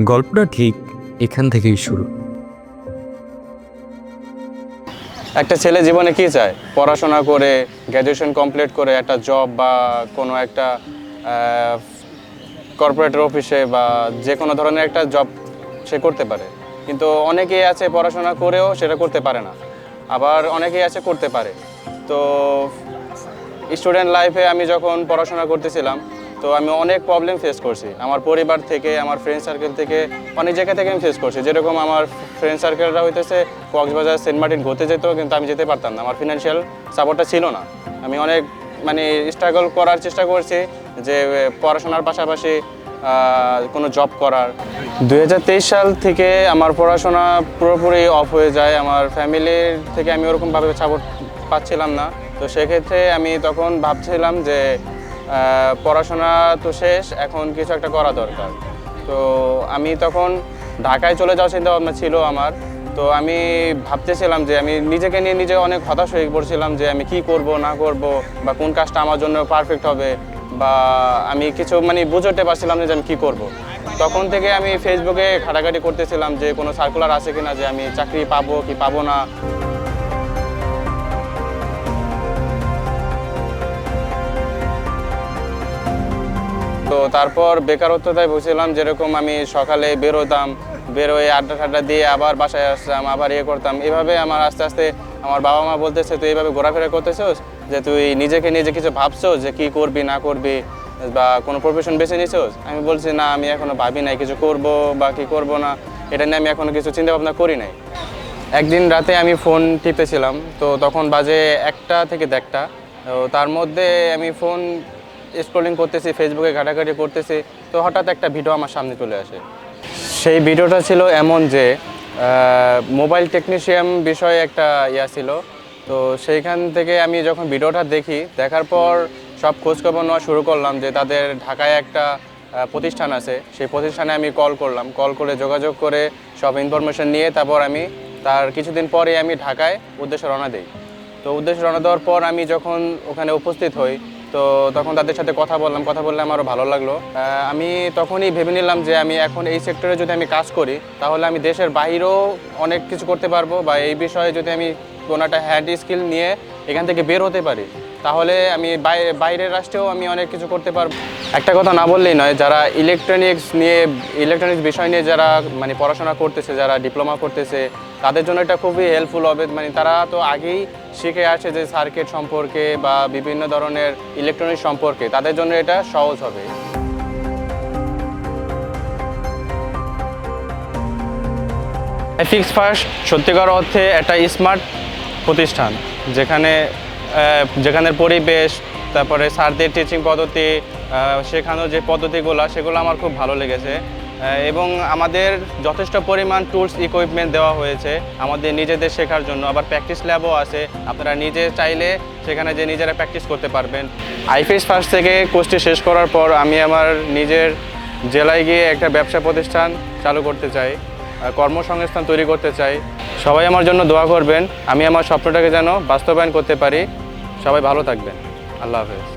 গল্পটা ঠিক এখান থেকেই শুরু। একটা ছেলে জীবনে কি চায়? পড়াশোনা করে গ্র্যাজুয়েশন কমপ্লিট করে একটা জব বা কোনো একটা কর্পোরেটের অফিসে বা যে কোনো ধরনের একটা জব সে করতে পারে। কিন্তু অনেকেই আছে পড়াশোনা করেও সেটা করতে পারে না। আবার অনেকেই আছে করতে পারে। তো স্টুডেন্ট লাইফে আমি যখন পড়াশোনা করতেছিলাম তো আমি অনেক প্রবলেম ফেস করছি। আমার পরিবার থেকে, আমার ফ্রেন্ড সার্কেল থেকে অনেক জায়গা থেকে আমি ফেস করছি। যেরকম আমার ফ্রেন্ড সার্কেলরা হইতেছে, কক্সবাজার সেন্ট মার্টিন ঘুরতে যেত কিন্তু আমি যেতে পারতাম না। আমার ফিনান্সিয়াল সাপোর্টটা ছিল না। আমি অনেক মানে স্ট্রাগল করার চেষ্টা করছি যে পড়াশোনার পাশাপাশি কোনো জব করার। দু হাজার তেইশ সাল থেকে আমার পড়াশোনা পুরোপুরি অফ হয়ে যায়। আমার ফ্যামিলির থেকে আমি ওরকমভাবে সাপোর্ট পাচ্ছিলাম না। তো সেক্ষেত্রে আমি তখন ভাবছিলাম যে পড়াশোনা তো শেষ, এখন কিছু একটা করা দরকার। তো আমি তখন ঢাকায় চলে যাওয়ার চিন্তা ভাবনা ছিল আমার। তো আমি ভাবতেছিলাম যে আমি নিজেকে নিয়ে নিজে অনেক হতাশ হয়ে পড়ছিলাম যে আমি কি করব, না করব, বা কোন কাজটা আমার জন্য পারফেক্ট হবে, বা আমি কিছু মানে বুঝে উঠতে পারছিলাম না যে আমি কী করব। তখন থেকে আমি ফেসবুকে ঘাটাঘাটি করতেছিলাম যে কোনো সার্কুলার আছে কিনা যে আমি চাকরি পাবো কি পাবো না। তো তারপর বেকারত্বতায় বসেছিলাম যেরকম আমি সকালে বেরোতাম, বেরোয় আড্ডা টাড্ডা দিয়ে আবার বাসায় আসতাম, আবার ইয়ে করতাম। এভাবে আমার আস্তে আস্তে আমার বাবা মা বলতেছে, তুই এইভাবে ঘোরাফেরা করতেছোস? যে তুই নিজেকে নিজে কিছু ভাবছোস যে কি করবি, না করবি, বা কোনো প্রফেশন বেছে নিছোস? আমি বলছি, না, আমি এখনও ভাবি নাই, কিছু করব বা কি করব না, এটা নিয়ে আমি এখনও কিছু চিন্তা ভাবনা করি নাই। একদিন রাতে আমি ফোন টিপেছিলাম তো তখন বাজে একটা থেকে দেড়টা, তো তার মধ্যে আমি ফোন স্ক্রলিং করতেছি ফেসবুকে ঘাটাঘাটি করতেছি, তো হঠাৎ একটা ভিডিও আমার সামনে চলে আসে। সেই ভিডিওটা ছিল এমন যে মোবাইল টেকনিশিয়ান বিষয়ে একটা ইয়া ছিল, তো সেইখান থেকে আমি যখন ভিডিওটা দেখি, দেখার পর সব খোঁজখবর নেওয়া শুরু করলাম যে তাদের ঢাকায় একটা প্রতিষ্ঠান আছে। সেই প্রতিষ্ঠানে আমি কল করলাম। কল করে যোগাযোগ করে সব ইনফরমেশন নিয়ে তারপর আমি তার কিছুদিন পরে আমি ঢাকায় উদ্দেশ্যে রওনা দিই। তো উদ্দেশ্যে রওনা দেওয়ার পর আমি যখন ওখানে উপস্থিত হই তো তখন তাদের সাথে কথা বললাম, কথা বললে আমারও ভালো লাগল। আমি তখনই ভেবে নিলাম যে আমি এখন এই সেক্টরে যদি আমি কাজ করি, তাহলে আমি দেশের বাইরেও অনেক কিছু করতে পারব বা এই বিষয়ে যদি আমি কোনো একটা হ্যান্ড স্কিল নিয়ে এখান থেকে বের হতে পারি, তাহলে আমি বাই- বাইরের রাষ্ট্রেও আমি অনেক কিছু করতে পারব। একটা কথা না বললেই নয়, যারা ইলেকট্রনিক্স নিয়ে ইলেকট্রনিক্স বিষয় নিয়ে যারা মানে পড়াশোনা করতেছে, যারা ডিপ্লোমা করতেছে, তাদের জন্য এটা খুবই হেল্পফুল হবে। মানে তারা তো আগেই শিখে আসে যে সার্কিট সম্পর্কে বা বিভিন্ন ধরনের ইলেকট্রনিক্স সম্পর্কে, তাদের জন্য এটা সহজ হবে। ফিক্স ফার্স্ট সত্যিকার অর্থে একটা স্মার্ট প্রতিষ্ঠান, যেখানে যেখানের পরিবেশ তারপরে স্যারদের টিচিং পদ্ধতি শেখানোর যে পদ্ধতিগুলো, সেগুলো আমার খুব ভালো লেগেছে। এবং আমাদের যথেষ্ট পরিমাণ টুলস ইকুইপমেন্ট দেওয়া হয়েছে আমাদের নিজেদের শেখার জন্য। আবার প্র্যাকটিস ল্যাবও আছে। আপনারা নিজে চাইলে সেখানে যে নিজেরা প্র্যাকটিস করতে পারবেন। আইফিএস ফার্স্ট থেকে কোর্সটি শেষ করার পর আমি আমার নিজের জেলায় গিয়ে একটা ব্যবসা প্রতিষ্ঠান চালু করতে চাই কর্মসংস্থান তৈরি করতে চাই। সবাই আমার জন্য দোয়া করবেন। আমি আমার স্বপ্নটাকে যেন বাস্তবায়ন করতে পারি। সবাই ভালো থাকবেন। আল্লাহ হাফেজ